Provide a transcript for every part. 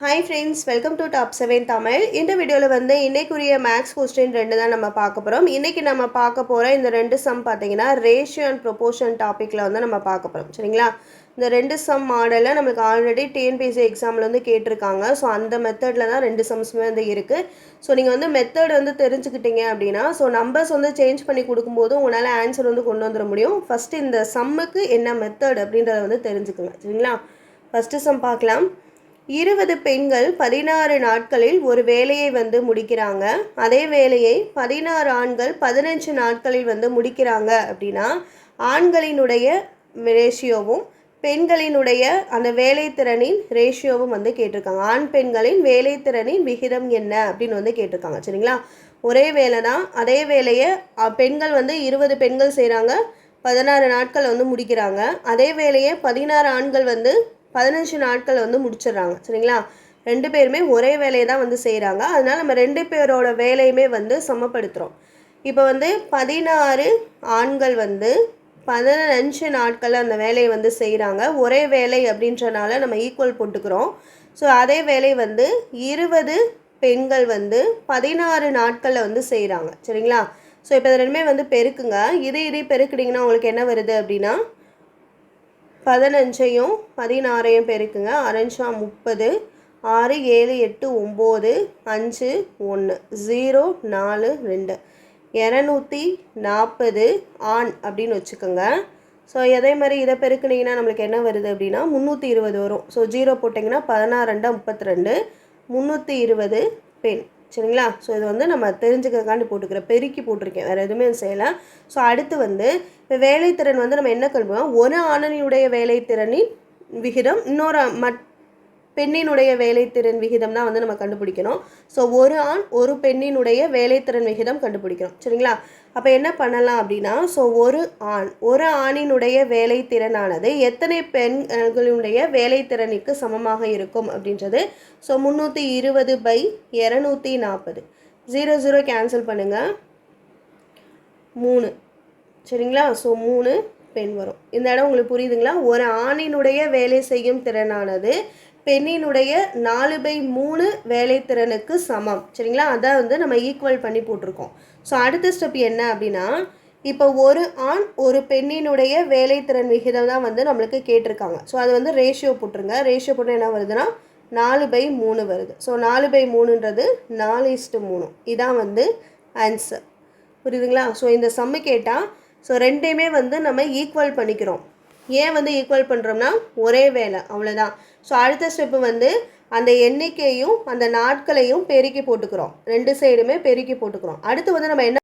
Hi friends welcome to top seven Tamil இந்த வீடியோவில் வந்து இன்னைக்குரிய மேக்ஸ் கொஸ்டின் ரெண்டு தான் நம்ம பார்க்க போகிறோம் இன்றைக்கி நம்ம பார்க்க போகிற இந்த ரெண்டு சம் பார்த்தீங்கன்னா ரேஷியோ அண்ட் ப்ரொபோர்ஷன் டாப்பிக்கில் வந்து நம்ம பார்க்க போகிறோம் சரிங்களா? இந்த ரெண்டு சம் மாடலில் நம்மளுக்கு ஆல்ரெடி டிஎன்பிசி எக்ஸாமில் வந்து கேட்டிருக்காங்க. ஸோ அந்த மெத்தடில் தான் ரெண்டு சம்ஸுமே வந்து இருக்குது ஸோ நீங்கள் வந்து மெத்தட் வந்து தெரிஞ்சுக்கிட்டீங்க அப்படின்னா ஸோ நம்பர்ஸ் வந்து சேஞ்ச் பண்ணி கொடுக்கும்போது உங்களால் ஆன்சர் வந்து கொண்டு வந்துட முடியும். ஃபஸ்ட்டு இந்த சம்முக்கு என்ன மெத்தட் அப்படின்றத வந்து தெரிஞ்சுக்கோங்க சரிங்களா? ஃபஸ்ட்டு சம் பார்க்கலாம். இருபது பெண்கள் பதினாறு நாட்களில் ஒரு வேலையை வந்து முடிக்கிறாங்க. அதே வேலையை பதினாறு ஆண்கள் பதினஞ்சு நாட்களில் வந்து முடிக்கிறாங்க அப்படின்னா ஆண்களினுடைய ரேஷியோவும் பெண்களினுடைய அந்த வேலைத்திறனின் ரேஷியோவும் வந்து கேட்டிருக்காங்க. ஆண் பெண்களின் வேலைத்திறனின் விகிதம் என்ன அப்படின்னு வந்து கேட்டிருக்காங்க. சரிங்களா? ஒரே வேலை தான். அதே வேலையை பெண்கள் வந்து இருபது பெண்கள் செய்கிறாங்க பதினாறு நாட்கள் வந்து முடிக்கிறாங்க. அதே வேலையை பதினாறு ஆண்கள் வந்து பதினஞ்சு நாட்கள் வந்து முடிச்சிடுறாங்க. சரிங்களா? ரெண்டு பேருமே ஒரே வேலையை தான் வந்து செய்கிறாங்க அதனால் நம்ம ரெண்டு பேரோட வேலையுமே வந்து சமப்படுத்துகிறோம் இப்போ வந்து பதினாறு ஆண்கள் வந்து பதினஞ்சு நாட்கள் அந்த வேலையை வந்து செய்கிறாங்க ஒரே வேலை அப்படின்றனால நம்ம ஈக்குவல் போட்டுக்கிறோம். ஸோ அதே வேலை வந்து இருபது பெண்கள் வந்து பதினாறு நாட்களில் வந்து செய்கிறாங்க சரிங்களா? ஸோ இப்போ இது ரெண்டுமே வந்து பெருக்குங்க. இதே இதே பெருக்குனீங்கன்னா உங்களுக்கு என்ன வருது அப்படின்னா பதினஞ்சையும் பதினாறையும் பெருக்குங்க. அரைஞ்சா முப்பது ஆறு ஏழு எட்டு ஒம்பது அஞ்சு ஒன்று ஜீரோ நாலு ரெண்டு. இரநூத்தி நாற்பது ஆண் அப்படின்னு வச்சுக்கோங்க. ஸோ அதே மாதிரி இதை பெருக்குனிங்கன்னா நம்மளுக்கு என்ன வருது அப்படின்னா முந்நூற்றி இருபது வரும். ஸோ ஜீரோ போட்டிங்கன்னா பதினாறு ரெண்டா முப்பத்தி ரெண்டு முந்நூற்றி இருபது பெண். சரிங்களா? ஸோ இது வந்து நம்ம தெரிஞ்சுக்கிறதுக்காண்டி போட்டுக்கிறேன் பெருக்கி போட்டிருக்கேன். வேறு எதுவுமே செய்யலை. ஸோ அடுத்து வந்து இப்போ வேலைத்திறன் வந்து நம்ம என்ன கண்டுபிடிப்போம் ஒரு ஆணனியுடைய வேலைத்திறனின் விகிதம் இன்னொரு மட் பெண்ணினுடைய வேலைத்திறன் விகிதம் தான் வந்து நம்ம கண்டுபிடிக்கணும். ஸோ ஒரு ஆண் ஒரு பெண்ணினுடைய வேலைத்திறன் விகிதம் கண்டுபிடிக்கணும். சரிங்களா? அப்போ என்ன பண்ணலாம் அப்படின்னா ஸோ ஒரு ஆண் ஒரு ஆணினுடைய வேலைத்திறனானது எத்தனை பெண்களுடைய வேலைத்திறனுக்கு சமமாக இருக்கும் அப்படின்றது? ஸோ முந்நூற்றி இருபது பை இரநூத்தி நாற்பது. ஜீரோ ஜீரோ கேன்சல் பண்ணுங்கள் மூணு. சரிங்களா? ஸோ மூணு பெண் வரும். இந்த இடம் உங்களுக்கு புரியுதுங்களா? ஒரு ஆணினுடைய வேலை செய்யும் திறனானது பெண்ணினுடைய நாலு பை மூணு வேலைத்திறனுக்கு சமம். சரிங்களா? அதை வந்து நம்ம ஈக்குவல் பண்ணி போட்டிருக்கோம். ஸோ அடுத்த ஸ்டெப் என்ன அப்படின்னா இப்போ ஒரு ஆண் ஒரு பெண்ணினுடைய வேலைத்திறன் விகிதம் தான் வந்து நம்மளுக்கு கேட்டிருக்காங்க. ஸோ அது வந்து ரேஷியோ போட்டுருங்க. ரேஷியோ போட்டு என்ன வருதுன்னா நாலு பை மூணு வருது. ஸோ நாலு பை மூணுன்றது நாலு இஸ்ட்டு மூணு. இதான் வந்து ஆன்சர் புரியுதுங்களா? ஸோ இந்த சம்மு கேட்டால் ஸோ ரெண்டையுமே வந்து நம்ம ஈக்குவல் பண்ணிக்கிறோம். ஏன் வந்து ஈக்குவல் பண்ணுறோம்னா ஒரே வேலை அவ்வளோதான் ஸோ அடுத்த ஸ்டெப்பு வந்து அந்த எண்ணிக்கையும் அந்த நாட்களையும் பெருக்கி போட்டுக்கிறோம். ரெண்டு சைடுமே பெருக்கி போட்டுக்கிறோம். அடுத்து வந்து நம்ம என்ன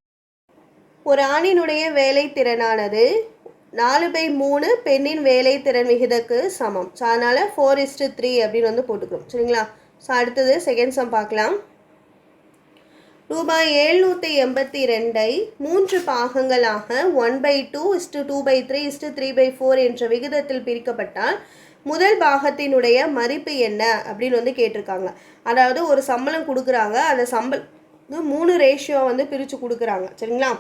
ஒரு ஆணினுடைய வேலை திறனானது நாலு பை மூணு பெண்ணின் வேலை திறன் விகிதக்கு சமம். ஸோ அதனால் ஃபோர் இஸ்டு த்ரீ அப்படின்னு வந்து போட்டுக்கிறோம். சரிங்களா? ஸோ அடுத்தது செகண்ட் சம் பார்க்கலாம். ரூபாய் எழுநூற்றி எண்பத்தி ரெண்டை மூன்று பாகங்களாக one by two is to two by three is to three by four என்ற விகிதத்தில் பிரிக்கப்பட்டால் முதல் பாகத்தினுடைய மதிப்பு என்ன அப்படின்னு வந்து கேட்டிருக்காங்க. அதாவது ஒரு சம்பளம் கொடுக்குறாங்க அந்த சம்பளம் மூணு ரேஷியோ வந்து பிரித்து கொடுக்குறாங்க. சரிங்களா?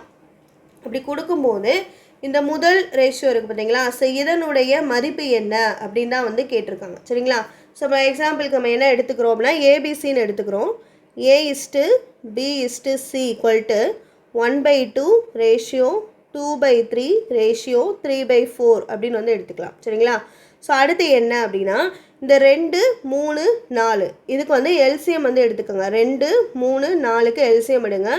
அப்படி கொடுக்கும்போது இந்த முதல் ரேஷியோ இருக்குது பார்த்தீங்களா? ஸோ இதனுடைய மதிப்பு என்ன அப்படின்னு தான் வந்து கேட்டிருக்காங்க. சரிங்களா? ஸோ எக்ஸாம்பிளுக்கு நம்ம என்ன எடுத்துக்கிறோம் அப்படின்னா ஏபிசின்னு எடுத்துக்கிறோம். A is to B is to C equal to one by two ratio two by three ratio three by four அப்படின்னு வந்து எடுத்துக்கலாம். சரிங்களா? ஸோ அடுத்து என்ன அப்படின்னா இந்த ரெண்டு மூணு நாலு. இதுக்கு வந்து எல்சிஎம் வந்து எடுத்துக்கோங்க. ரெண்டு மூணு நாலுக்கு எல்சிஎம் எடுங்க.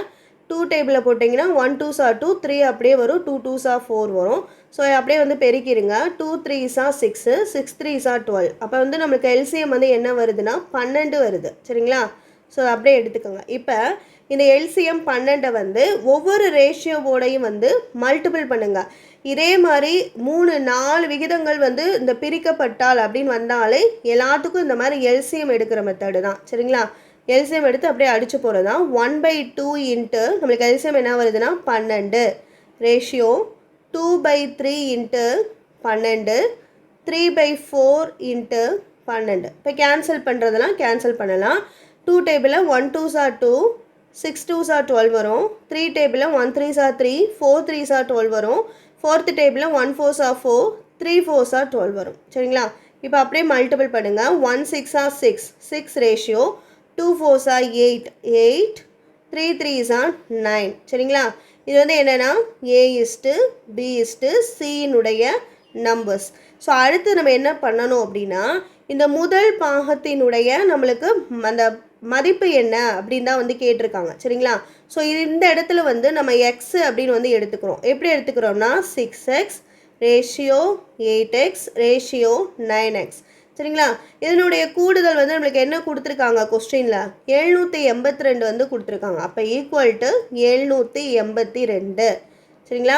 டூ டேபிளில் போட்டிங்கன்னா ஒன் டூ சா டூ த்ரீ அப்படியே வரும். டூ டூ சா ஃபோர் வரும். ஸோ அப்படியே வந்து பெருக்கிடுங்க டூ த்ரீ சா சிக்ஸு சிக்ஸ் த்ரீ சா டுவெல் அப்போ வந்து நம்மளுக்கு எல்சிஎம் வந்து என்ன வருதுன்னா பன்னெண்டு வருது. சரிங்களா? ஸோ அப்படியே எடுத்துக்கோங்க. இப்போ இந்த எல்சிஎம் பன்னெண்டை வந்து ஒவ்வொரு ரேஷியோவோடையும் வந்து மல்டிபிள் பண்ணுங்கள் இதே மாதிரி மூணு நாலு விகிதங்கள் வந்து இந்த பிரிக்கப்பட்டால் அப்படின்னு வந்தாலே எல்லாத்துக்கும் இந்த மாதிரி எல்சிஎம் எடுக்கிற மெத்தடு தான். சரிங்களா? எல்சிஎம் எடுத்து அப்படியே அடிச்சு போகிறது தான் ஒன் பை டூ இன்ட்டு நம்மளுக்கு எல்சிஎம் என்ன வருதுன்னா பன்னெண்டு. Ratio two by three into பன்னெண்டு. த்ரீ பை ஃபோர் இன்ட்டு பன்னெண்டு. இப்போ கேன்சல் பண்ணுறதெல்லாம் கேன்சல் பண்ணலாம். டூ டேபிளில் one two sir two six two sir twelve வரும். த்ரீ டேபிளில் one three sir three four three sir twelve வரும். ஃபோர்த்து டேபிளில் one four sir four three four sir twelve வரும். சரிங்களா? இப்போ அப்படியே மல்டிபிள் பண்ணுங்கள் ஒன் சிக்ஸா six six ratio two ஃபோர்ஸா eight eight three த்ரீஸா nine சரிங்களா? இது வந்து என்னென்னா A is to B is to சியினுடைய numbers so அடுத்து நம்ம என்ன பண்ணணும் அப்படின்னா இந்த முதல் பாகத்தினுடைய நம்மளுக்கு அந்த மதிப்பு என்ன அப்படின்னு தான் வந்து கேட்டிருக்காங்க. சரிங்களா? ஸோ இந்த இடத்துல வந்து நம்ம எக்ஸ் அப்படின்னு வந்து எடுத்துக்கிறோம். எப்படி எடுத்துக்கிறோம்னா six x ratio eight x ratio nine x சரிங்களா? இதனுடைய கூடுதல் வந்து நம்மளுக்கு என்ன கொடுத்துருக்காங்க கொஸ்டினில் எழுநூற்றி எண்பத்தி ரெண்டு வந்து கொடுத்துருக்காங்க. அப்போ ஈக்குவல் டு எழுநூற்றி எண்பத்தி ரெண்டு. சரிங்களா?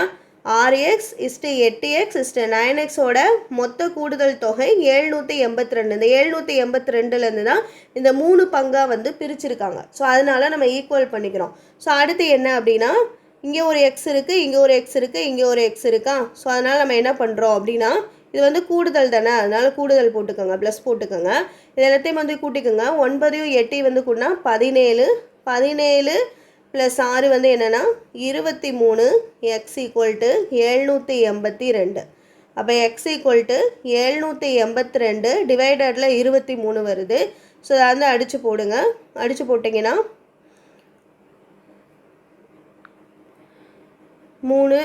ஆறு எக்ஸ் இஸ்ட்டு எட்டு எக்ஸ் இஸ்ட்டு நைன் எக்ஸோட மொத்த கூடுதல் தொகை ஏழ்நூற்றி எண்பத்தி ரெண்டு. இந்த ஏழ்நூற்றி எண்பத்தி ரெண்டுலேருந்து தான் இந்த மூணு பங்காக வந்து பிரிச்சிருக்காங்க. ஸோ அதனால் நம்ம ஈக்குவல் பண்ணிக்கிறோம். ஸோ அடுத்து என்ன அப்படின்னா இங்கே ஒரு எக்ஸ் இருக்குது இங்கே ஒரு எக்ஸ் இருக்குது இங்கே ஒரு எக்ஸ் இருக்கா? ஸோ அதனால் நம்ம என்ன பண்ணுறோம் அப்படின்னா இது வந்து கூடுதல் தானே? அதனால் கூடுதல் போட்டுக்கோங்க ப்ளஸ் போட்டுக்கோங்க. இது எல்லாத்தையும் வந்து கூட்டிக்கோங்க. ஒன்பதையும் எட்டையும் வந்து கூட்டினா பதினேழு. பதினேழு ப்ளஸ் ஆறு வந்து என்னென்னா இருபத்தி மூணு எக்ஸ் ஈக்குவல் டு எழுநூற்றி எண்பத்தி ரெண்டு. அப்போ எக்ஸ் ஈக்குவல் டு எழுநூற்றி எண்பத்தி ரெண்டு டிவைடரில் இருபத்தி மூணு வருது. ஸோ அதை வந்து அடித்து போடுங்க. அடித்து போட்டிங்கன்னா மூணு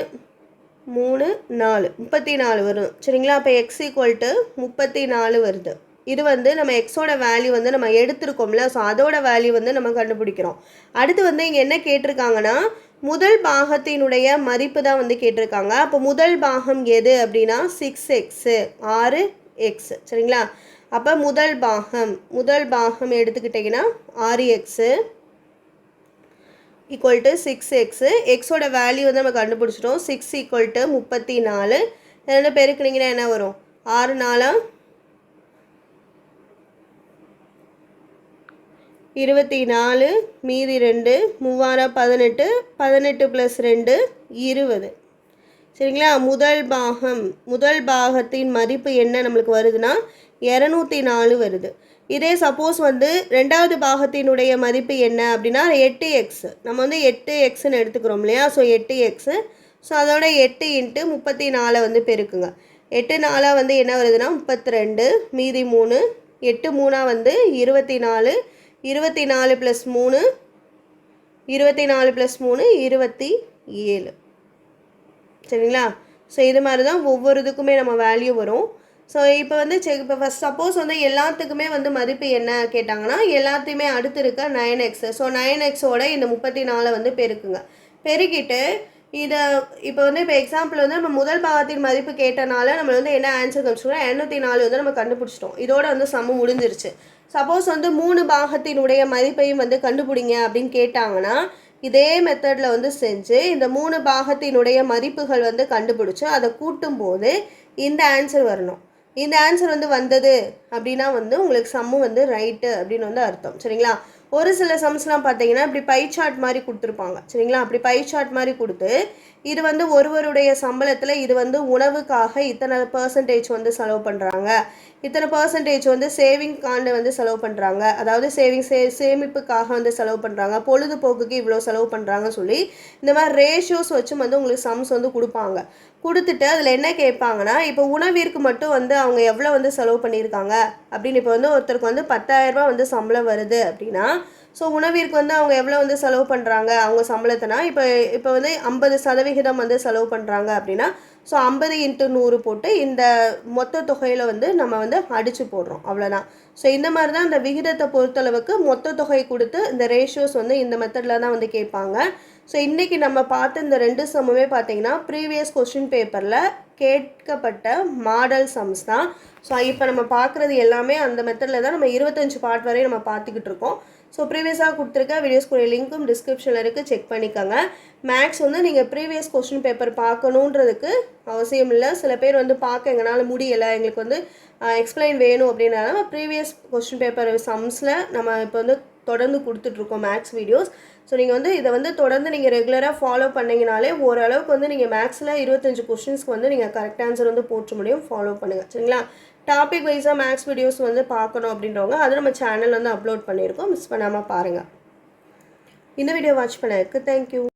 மூணு நாலு முப்பத்தி நாலு வரும். சரிங்களா? அப்போ எக்ஸ் ஈக்குவல் டு முப்பத்தி நாலு வருது. இது வந்து நம்ம எக்ஸோட வேல்யூ வந்து நம்ம எடுத்திருக்கோம்ல ஸோ அதோட வேல்யூ வந்து நம்ம கண்டுபிடிக்கிறோம். அடுத்து வந்து இங்கே என்ன கேட்டிருக்காங்கன்னா முதல் பாகத்தினுடைய மதிப்பு தான் வந்து கேட்டிருக்காங்க. அப்போ முதல் பாகம் எது அப்படின்னா சிக்ஸ் எக்ஸு ஆறு எக்ஸ் சரிங்களா? அப்போ முதல் பாகம் முதல் பாகம் எடுத்துக்கிட்டிங்கன்னா ஆறு x equal to six x எக்ஸோட வேல்யூ வந்து நம்ம கண்டுபிடிச்சிட்டோம். சிக்ஸ் ஈக்குவல் டு முப்பத்தி நாலு. ரெண்டு பெருக்குனிங்கன்னா என்ன வரும்? ஆறு நாளாக இருபத்தி நாலு மீதி ரெண்டு மூவாரம் பதினெட்டு பதினெட்டு ப்ளஸ் ரெண்டு இருபது. சரிங்களா? முதல் பாகம் முதல் பாகத்தின் மதிப்பு என்ன நம்மளுக்கு வருதுன்னா இரநூத்தி நாலு வருது. இதே சப்போஸ் வந்து ரெண்டாவது பாகத்தினுடைய மதிப்பு என்ன அப்படின்னா எட்டு எக்ஸு நம்ம வந்து எட்டு எக்ஸ்ன்னு எடுத்துக்கிறோம் இல்லையா? ஸோ எட்டு எக்ஸு ஸோ அதோட எட்டு இன்ட்டு முப்பத்தி நாலை வந்து பெருக்குங்க. எட்டு நாலாக வந்து என்ன வருதுன்னா முப்பத்தி ரெண்டு மீதி மூணு எட்டு மூணாக வந்து இருபத்தி நாலு இருபத்தி நாலு ப்ளஸ் மூணு. இருபத்தி நாலு ப்ளஸ் மூணு இருபத்தி ஏழு. சரிங்களா? ஸோ இது மாதிரி தான் ஒவ்வொரு இதுக்குமே நம்ம வேல்யூ வரும். ஸோ இப்போ வந்து செக் இப்போ ஃபஸ்ட் சப்போஸ் வந்து எல்லாத்துக்குமே வந்து மதிப்பு என்ன கேட்டாங்கன்னா எல்லாத்தையுமே அடுத்து இருக்க நைன் எக்ஸு ஸோ நைன் எக்ஸோட இந்த முப்பத்தி நாலை வந்து பெருக்குங்க. பெருக்கிட்டு இதை இப்போ வந்து இப்போ எக்ஸாம்பிள் வந்து நம்ம முதல் பாகத்தின் மதிப்பு கேட்டனால நம்ம வந்து என்ன ஆன்சர் கண்டுபிடிச்சோம் எண்ணூற்றி நாலு வந்து நம்ம கண்டுபிடிச்சிட்டோம். இதோட வந்து சமம் முடிஞ்சிருச்சு. சப்போஸ் வந்து மூணு பாகத்தினுடைய மதிப்பையும் வந்து கண்டுபிடிங்க அப்படின்னு கேட்டாங்கன்னா இதே மெத்தடில் வந்து செஞ்சு இந்த மூணு பாகத்தினுடைய மதிப்புகள் வந்து கண்டுபிடிச்சி அதை கூட்டும் போது இந்த ஆன்சர் வரணும். இந்த ஆன்சர் வந்து வந்தது அப்படின்னா வந்து உங்களுக்கு சம்மு வந்து ரைட்டு அப்படின்னு வந்து அர்த்தம். சரிங்களா? ஒரு சில சம்ஸ்லாம் பார்த்தீங்கன்னா இப்படி பை சார்ட் மாதிரி கொடுத்துருப்பாங்க. சரிங்களா? அப்படி பை சார்ட் மாதிரி கொடுத்து இது வந்து ஒருவருடைய சம்பளத்தில் இது வந்து உணவுக்காக இத்தனை பர்சன்டேஜ் வந்து செலவு பண்ணுறாங்க இத்தனை பர்சன்டேஜ் வந்து சேவிங் காண்டு வந்து செலவு பண்ணுறாங்க அதாவது சேவிங் சே சேமிப்புக்காக வந்து செலவு பண்ணுறாங்க பொழுதுபோக்குக்கு இவ்வளோ செலவு பண்ணுறாங்க சொல்லி இந்த மாதிரி ரேஷியோஸ் வச்சும் வந்து உங்களுக்கு சம்ஸ் வந்து கொடுப்பாங்க. கொடுத்துட்டு அதில் என்ன கேட்பாங்கன்னா இப்போ உணவிற்கு மட்டும் வந்து அவங்க எவ்வளோ வந்து செலவு பண்ணியிருக்காங்க? அப்படின்னு இப்போ வந்து ஒருத்தருக்கு வந்து பத்தாயிரரூபா வந்து சம்பளம் வருது அப்படின்னா ஸோ உணவிற்கு வந்து அவங்க எவ்வளோ வந்து செலவு பண்ணுறாங்க அவங்க சம்பளத்தினா? இப்போ இப்போ வந்து ஐம்பது சதவிகிதம் வந்து செலவு பண்ணுறாங்க அப்படின்னா ஸோ ஐம்பது இன்ட்டு நூறு போட்டு இந்த மொத்த தொகையில் வந்து நம்ம வந்து அடித்து போடுறோம். அவ்வளோதான் ஸோ இந்த மாதிரி தான் இந்த விகிதத்தை பொறுத்தளவுக்கு மொத்த தொகை கொடுத்து இந்த ரேஷியோஸ் வந்து இந்த மெத்தடில் தான் வந்து கேட்பாங்க. ஸோ இன்றைக்கி நம்ம பார்த்த இந்த ரெண்டு சமமே பார்த்தீங்கன்னா ப்ரீவியஸ் கொஸ்டின் பேப்பரில் கேட்கப்பட்ட மாடல் சம்ஸ் தான். ஸோ இப்போ நம்ம பார்க்குறது எல்லாமே அந்த மெத்தடில் தான் நம்ம இருபத்தஞ்சு பார்ட் வரையும் நம்ம பார்த்துக்கிட்டு இருக்கோம். ஸோ ப்ரீவியஸாக கொடுத்துருக்க வீடியோஸ்க்குரிய லிங்க்கும் டிஸ்கிரிப்ஷனில் இருக்குது செக் பண்ணிக்கோங்க. மேக்ஸ் வந்து நீங்கள் ப்ரீவியஸ் கொஸ்டின் பேப்பர் பார்க்கணுன்றதுக்கு அவசியம் இல்லை. சில பேர் வந்து பார்க்க எங்களால் முடியலை. எங்களுக்கு வந்து எக்ஸ்பிளைன் வேணும் அப்படின்னா ப்ரீவியஸ் கொஸ்டின் பேப்பர் சம்ஸில் நம்ம இப்போ வந்து தொடர்ந்து கொடுத்துட்ருக்கோம் மேக்ஸ் வீடியோஸ் ஸோ நீங்கள் வந்து இதை வந்து தொடர்ந்து நீங்கள் ரெகுலராக ஃபாலோ பண்ணிங்கனாலே ஓரளவுக்கு வந்து நீங்கள் மேக்ஸில் இருபத்தஞ்சு கொஷின்ஸ்க்கு வந்து நீங்கள் கரெக்ட் ஆன்சர் வந்து போற்ற முடியும். ஃபாலோ பண்ணுங்கள் சரிங்களா? டாபிக் வைஸாக மேக்ஸ் வீடியோஸ் வந்து பார்க்கணும் அப்படின்றவங்க அதை நம்ம சேனல் வந்து அப்லோட் பண்ணியிருக்கோம். மிஸ் பண்ணாமல் பாருங்கள் இந்த வீடியோ வாட்ச் பண்ணதுக்கு தேங்க்யூ